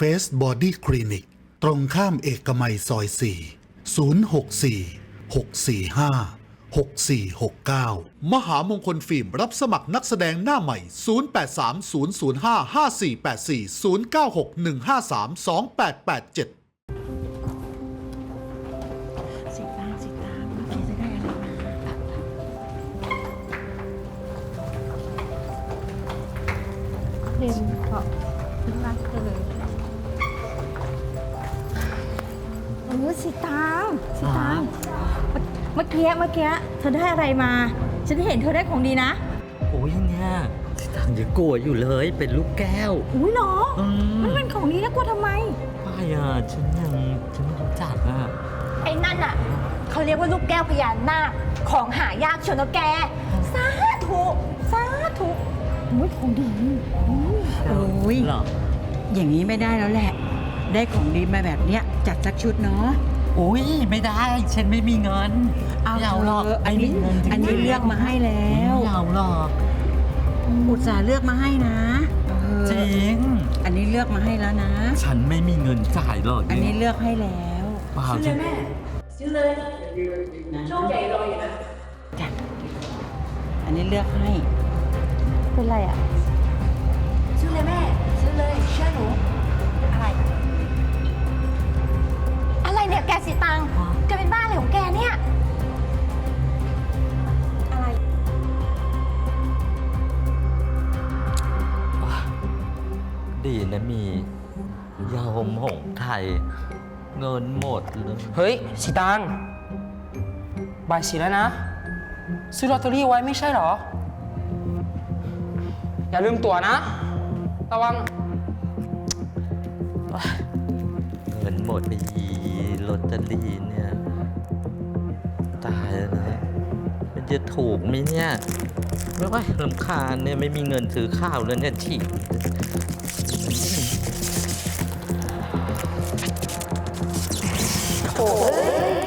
Face Body Clinic ตรงข้ามเอกมัยซอย 4 064 645 6469 มหามงคลฟิล์มรับสมัครนักแสดงหน้าใหม่ 0830055484 0961532887สิตางสิตางเมื่อกี้จะได้อะไรมาเด่นเพราะฉันรักเธอ สิตางสิตางเมื่อกี้เมื่อกี้เธอได้อะไรมา ฉันเห็นเธอได้ของดีนะ โอ้ยเนี่ยสิตังยังกลัวอยู่เลยเป็นลูกแก้ว อุ้ยเหรออืมมันเป็นของดีนะกลัวทำไมไม่อะฉันยังฉันไม่รู้จักอะไอ้นั่นน่ะเขาเรียกว่าลูกแก้วพญานาคของหายากชนนะแกสาธุสาธุอุ้ยของดีอุ้ยโอ้ยเหรออย่างนี้ไม่ได้แล้วแหละ ได้ของดีมาแบบเนี้ยจัดสักชุดเนาะโอ้ยไม่ได้ ฉันไม่มีเงินเอาไม่เอาหรอกเถอะอันนี้ไม่มีเงิจริงๆอันนี้เลือกมาให้แล้ว ไม่เอาหรอกอุตส่าห์เลือกมาให้นะเออจริง อันนี้เลือกมาให้แล้วนะ ฉันไม่มีเงินจ่ายหรอกอันนี้เลือกให้แล้ว เปล่าฉันจ้ะอันนี้เลือกให้ เป็นไรอะ ซื้อเลยแม่ ซื้อเลยเชื่อหนู แกสิตังแกเป็นบ้าอะไรของแกเนี่ย อะไร ดีนะมียาหมหงไทย เงินหมดเลยเฮ้ยสีตังบ่ายสีแล้วนะ ซื้อลอตเตอรี่ไว้ไม่ใช่เหรอ อย่าลืมตั๋วนะ ระวัง เงินหมดไปยีลอต จะถูกไหมเนี่ย ไม่ว่าลำคาญเนี่ย ไม่มีเงินซื้อข้าวแล้วเนี่ยฉีก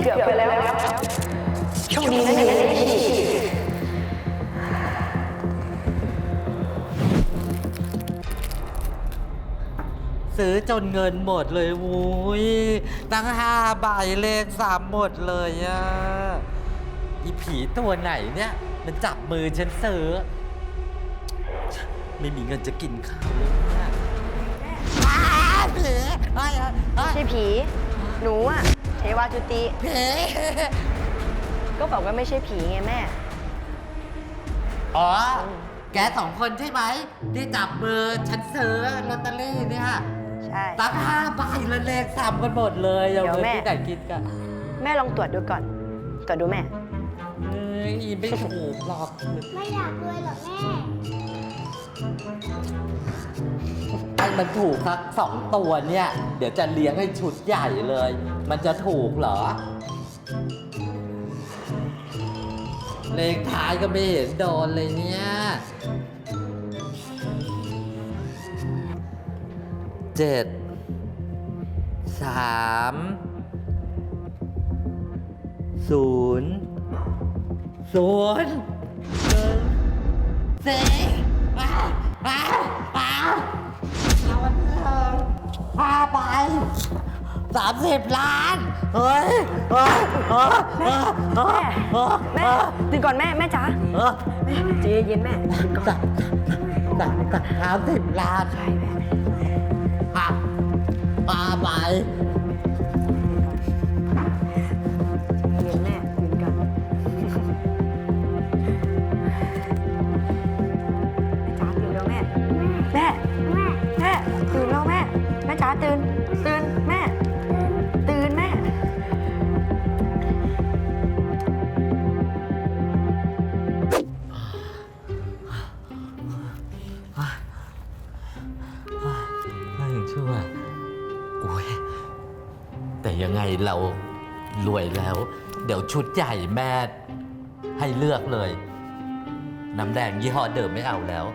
เกือบไปแล้วโชคดีนะเนี่ยซื้อจนเงินหมดเลยวุ้ยตั้งห้าใบเลขสามหมดเลยอะ อีผีตัวไหนเนี่ย มันจับมือฉันซื้อไม่มีเงินจะกินข้าวเลยเนี่ยอ้าวผีไอ้ไอ้ไอ้ใช่ผี หนูอะเทวาจุติ ผีก็บอกว่าไม่ใช่ผีไงแม่ อ๋อ แกสองคนใช่ไหมที่จับมือฉันซื้อลอตเตอรี่เนี่ยใช่ ตั้งห้าใบแล้วเลขสามกันหมดเลยเอาเดี๋ยวเงินแม่ ที่ไหนกินกัน แม่ลองตรวจดูก่อน ตรวจดูแม่ เอ้ยไม่ถูกหรอกไม่อยากรวยหรอแม่ไอ้มันถูกสักสองตัวเนี่ย เดี๋ยวจะเลี้ยงให้ชุดใหญ่เลย มันจะถูกเหรอ เลขท้ายก็ไม่เห็นโดนเลยเนี่ยเจ็ดสามศูนย์ ศูนย์หนึ่งสี่อ้าวอ้าวอ้าวเอาวันเดิมห้าใบสามสิบล้าน เฮ้ยเฮ้ยเฮ้ยเฮ้ยเฮ้ยเฮ้ยแม่ตื่นก่อนแม่แม่จ๋าเฮ้ยแม่ใจเย็นๆแม่ตื่นก่อนสามสิบล้าน ใช่ไหมห้าห้าใบ แต่ยังไงเรารวยแล้ว เดี๋ยวชุดใหญ่แม่ให้เลือกเลย น้ำแดงยี่ห้อเดิมไม่เอาแล้ว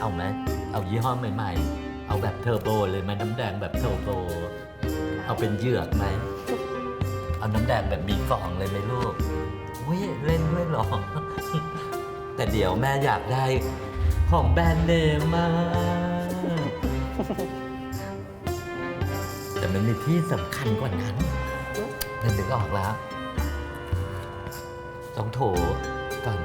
เอาไหมเอายี่ห้อใหม่ๆ เอาแบบเทอร์โบเลยไหมน้ำแดงแบบเทอร์โบ เอาเป็นเหยือกไหม เอาน้ำแดงแบบมีฟองเลยไหมลูกอุ้ยเล่นด้วยหรอ แต่เดี๋ยวแม่อยากได้ของแบรนด์เนมมาก แต่มันมีที่สำคัญกว่านั้นมันนึกออกแล้ว ต้องโถก่อน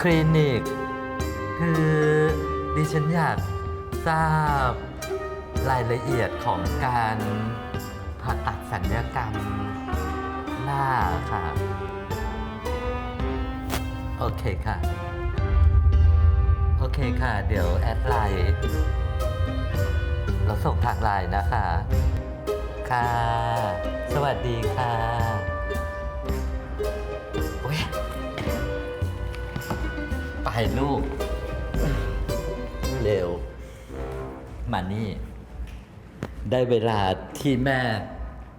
คลินิก คือดิฉันอยากทราบรายละเอียดของการผ่าตัดสัญญกรรมหน้าค่ะ โอเคค่ะ เคค่ะ เดี๋ยวแอดไลน์เราส่งทางไลน์นะคะ ค่ะ สวัสดีค่ะโอ้ยไปลูก เร็ว มานี่ ได้เวลาที่แม่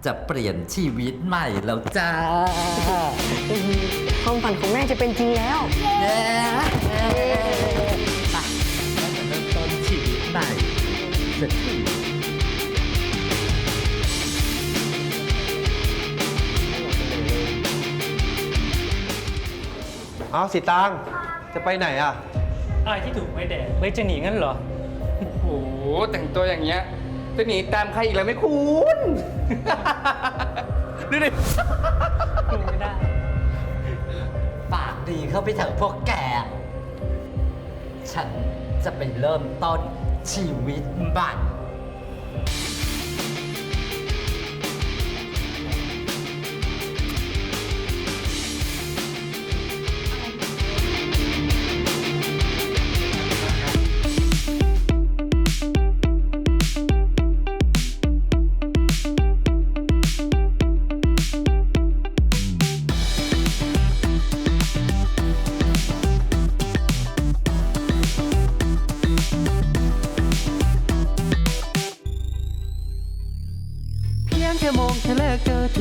จะเปลี่ยนชีวิตใหม่แล้วจ้า ความฝันของแม่จะเป็นจริงแล้ว เย้ สักทีเอาสิตาง จะไปไหนอะอายที่ถูกไม่แดดเลยจะหนีงั้นเหรอ โอ้โห แต่งตัวอย่างเงี้ยจะหนีตามใครอีกแล้วไหม่คุณ ดูดิ ไม่ได้ ปากดีเข้าไปเถอะพวกแก ฉันจะไปเริ่มต้น ชีวิตบัตร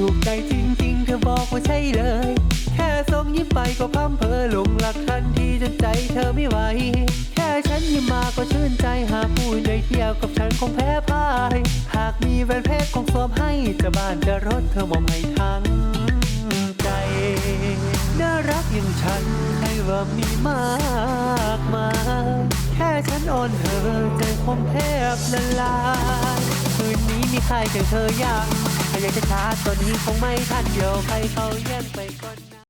ถูกใจจริงๆเธอบอกว่าใช่เลย แค่ส่งยิ้มไปก็พร่ำเพอหลงรักทันทีจนใจเธอไม่ไหว แค่ฉันยิ้มมาก็ชื่นใจหากพูดในเที่ยวกับฉันคงแพ้พ่าย หากมีแหวนเพชรคงสวมให้จะบ้านจะรถเธอมอมให้ทั้งใจ น่ารักอย่างฉันให้ว่ามีมากมายแค่ฉันอ่อนเธอใจคงแทบละลายคืนนี้มีใครเจอเธอยังถ้าอ ยังจะช้าตอนนี้คงไม่ทันเดี๋ยวใครเขาแย่งไปก่อน